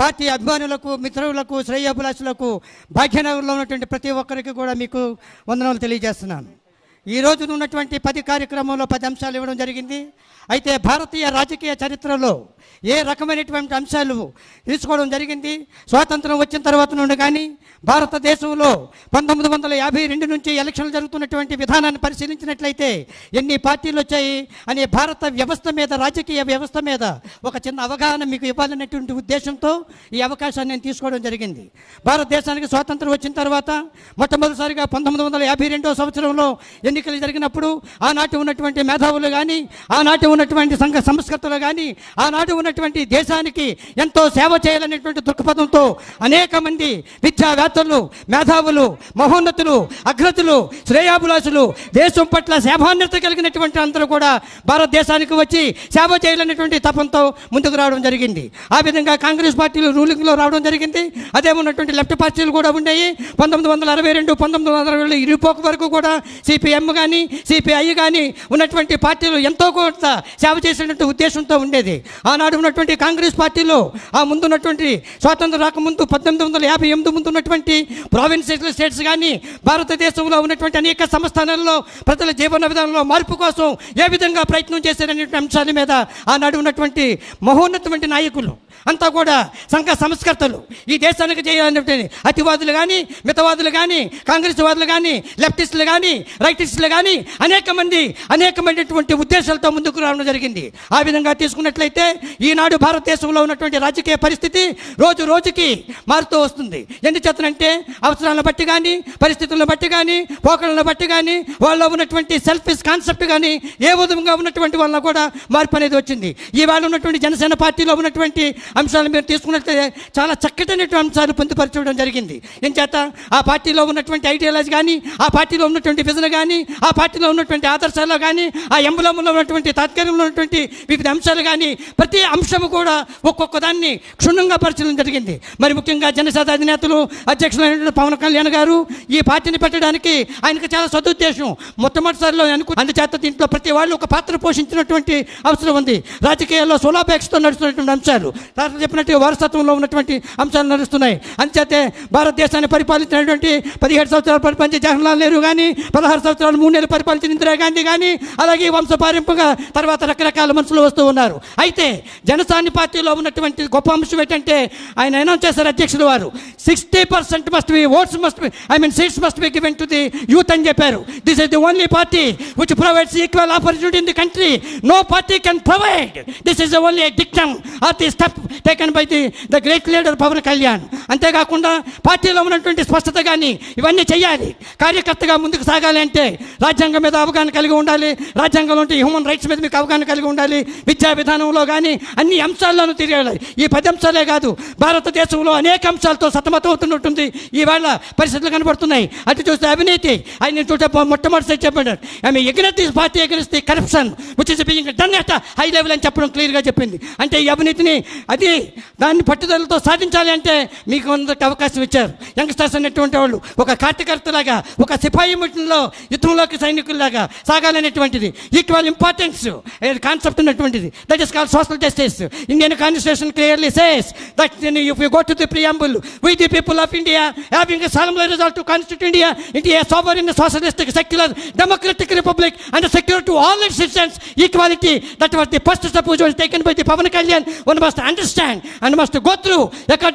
Party అభిమానులకు మిత్రులకు శ్రేయాభిలాషులకు భాగ్యనగర్లో ఉన్నటువంటి ప్రతి ఒక్కరికి కూడా మీకు వందనాలు తెలియజేస్తున్నాను. ఈ రోజు ఉన్నటువంటి పది కార్యక్రమంలో పది అంశాలు ఇవ్వడం జరిగింది. అయితే భారతీయ రాజకీయ చరిత్రలో ఏ రకమైనటువంటి అంశాలు తీసుకోవడం జరిగింది? స్వాతంత్రం వచ్చిన తర్వాత నుండి కానీ భారతదేశంలో పంతొమ్మిది వందల యాభై రెండు నుంచి ఎలక్షన్లు జరుగుతున్నటువంటి విధానాన్ని పరిశీలించినట్లయితే ఎన్ని పార్టీలు వచ్చాయి అనే భారత వ్యవస్థ మీద రాజకీయ వ్యవస్థ మీద ఒక చిన్న అవగాహన మీకు ఇవ్వాలనేటువంటి ఉద్దేశంతో ఈ అవకాశాన్ని నేను తీసుకోవడం జరిగింది. భారతదేశానికి స్వాతంత్రం వచ్చిన తర్వాత మొట్టమొదటిసారిగా పంతొమ్మిది వందల యాభై రెండో సంవత్సరంలో ఎన్నికలు జరిగినప్పుడు ఆనాటి ఉన్నటువంటి మేధావులు కానీ ఆనాటి ఉన్నటువంటి సంఘ సంస్కృతులు కానీ ఆనాటి ఉన్నటువంటి దేశానికి ఎంతో సేవ చేయాలనేటువంటి దృక్పథంతో అనేక మంది విద్యావేత్తలు మేధావులు మహోన్నతులు అగ్రతులు శ్రేయాభిలాషులు దేశం పట్ల సేవాన్యత కలిగినటువంటి అందరూ కూడా భారతదేశానికి వచ్చి సేవ చేయాలనేటువంటి తపంతో ముందుకు రావడం జరిగింది. ఆ విధంగా కాంగ్రెస్ పార్టీలు రూలింగ్లో రావడం జరిగింది. అదే ఉన్నటువంటి లెఫ్ట్ పార్టీలు కూడా ఉన్నాయి. పంతొమ్మిది వందల అరవై రెండు పంతొమ్మిది వందల ఇరుపోక వరకు కూడా సిపిఎం కానీ సిపిఐ కానీ ఉన్నటువంటి పార్టీలు ఎంతో కొంత సేవ చేసినటువంటి ఉద్దేశంతో ఉండేది. ఆనాడు ఉన్నటువంటి కాంగ్రెస్ పార్టీలో ఆ ముందు ఉన్నటువంటి స్వాతంత్రం రాకముందు పద్దెనిమిది వందల యాభై ఎనిమిది ముందు ఉన్నటువంటి ప్రావిన్సెస్ స్టేట్స్ కానీ భారతదేశంలో ఉన్నటువంటి అనేక సంస్థానాల్లో ప్రజల జీవన విధానంలో మార్పు కోసం ఏ విధంగా ప్రయత్నం చేశారనే అంశాల మీద ఆనాడు ఉన్నటువంటి మహోన్నతమైన నాయకులు అంతా కూడా సంఘ సంస్కర్తలు. ఈ దేశానికి చేయాలంటే అతివాదులు కానీ మితవాదులు కానీ కాంగ్రెస్ వాదులు కానీ లెఫ్టిస్టులు కానీ రైటిస్టులు కానీ అనేక మంది అనేకమైనటువంటి ఉద్దేశాలతో ముందుకు రావడం జరిగింది. ఆ విధంగా తీసుకున్నట్లయితే ఈనాడు భారతదేశంలో ఉన్నటువంటి రాజకీయ పరిస్థితి రోజు రోజుకి మారుతూ వస్తుంది. ఎందుచేతనంటే అవసరాలను బట్టి కానీ పరిస్థితులను బట్టి కానీ పోకడలను బట్టి కానీ వాళ్ళలో ఉన్నటువంటి సెల్ఫిష్ కాన్సెప్ట్ కానీ ఏ విధంగా ఉన్నటువంటి వాళ్ళ కూడా మార్పు అనేది వచ్చింది. ఈవేళ ఉన్నటువంటి జనసేన పార్టీలో ఉన్నటువంటి అంశాలను మీరు తీసుకున్నట్లయితే చాలా చక్కటైనటువంటి అంశాలు పొందుపరచడం జరిగింది. ఏం చేత? ఆ పార్టీలో ఉన్నటువంటి ఐడియాలజీ కానీ ఆ పార్టీలో ఉన్నటువంటి విజన్ కానీ ఆ పార్టీలో ఉన్నటువంటి ఆదర్శాలు కానీ ఆ ఎంబలంలో ఉన్నటువంటి తాత్కాలికంలో ఉన్నటువంటి వివిధ అంశాలు కానీ ప్రతి అంశము కూడా ఒక్కొక్క దాన్ని క్షుణ్ణంగా పరచడం జరిగింది. మరి ముఖ్యంగా జనసేన అధినేతలు అధ్యక్షులైనటువంటి పవన్ కళ్యాణ్ గారు ఈ పార్టీని పెట్టడానికి ఆయనకు చాలా సదుద్దేశం. మొట్టమొదటిసారిలో అనుకు అందుచేత దీంట్లో ప్రతి వాళ్ళు ఒక పాత్ర పోషించినటువంటి అవసరం ఉంది. రాజకీయాల్లో సులాభేక్షతో నడుస్తున్నటువంటి అంశాలు. తర్వాత చెప్పినట్టు వారసత్వంలో ఉన్నటువంటి అంశాలు నడుస్తున్నాయి. అంచేతే భారతదేశాన్ని పరిపాలించినటువంటి పదిహేడు సంవత్సరాలు పరిపాలించే జవహర్లాల్ నెహ్రూ కానీ పదహారు సంవత్సరాలు మూడు నెలలు పరిపాలించిన ఇందిరాగాంధీ కానీ అలాగే వంశపారింపుగా తర్వాత రకరకాల మనుషులు వస్తూ ఉన్నారు. అయితే జనసాని పార్టీలో ఉన్నటువంటి గొప్ప అంశం ఏంటంటే ఆయన అనౌన్స్ చేశారు అధ్యక్షుడు వారు. Sixty percent must be votes must be I mean seats must be given to the youth అని చెప్పారు. This is the only party which provides equal opportunity in the country no party can provide this is the only dictum or the step taken by the the great leader Pawan Kalyan అంతేకాకుండా పార్టీలో ఉన్నటువంటి స్పష్టత కానీ ఇవన్నీ చేయాలి. కార్యకర్తగా ముందుకు సాగాలి అంటే రాజ్యాంగం మీద అవగాహన కలిగి ఉండాలి. రాజ్యాంగంలో ఉంటే హ్యూమన్ రైట్స్ మీద మీకు అవగాహన కలిగి ఉండాలి. విద్యా విధానంలో కానీ అన్ని అంశాల్లోనూ తిరగాలి. ఈ పది అంశాలే కాదు భారతదేశంలో అనేక అంశాలతో సతమతమవుతున్నట్టుంది. ఈవేళ పరిస్థితులు కనబడుతున్నాయి. అటు చూస్తే అవినీతి ఆయన చూస్తే మొట్టమొదటిసారి చెప్పాడు. ఆమె against this party against the corruption which is being done high level అని చెప్పడం క్లియర్గా చెప్పింది. అంటే ఈ అవినీతిని అది దాన్ని పట్టుదలతో సాధించాలి అంటే మీకు అందరికి అవకాశం ఇచ్చారు. యంగ్స్టర్స్ అనేటువంటి వాళ్ళు ఒక కార్యకర్తలాగా ఒక సిపాయి మిషన్లో యుద్ధంలోకి సైనికుల్లాగా సాగాలనేటువంటిది. ఇటు వాళ్ళ ఇంపార్టెన్స్ కాన్సెప్ట్ ఉన్నటువంటిది. That is call social justice Indian constitution clearly says that you go to the preamble we the people of India having solemnly resolved to constitute India India sovereign socialistic secular democratic republic and secure to all its citizens equality that was the first suppose taken by the Pawan Kalyan one must understand and must go through.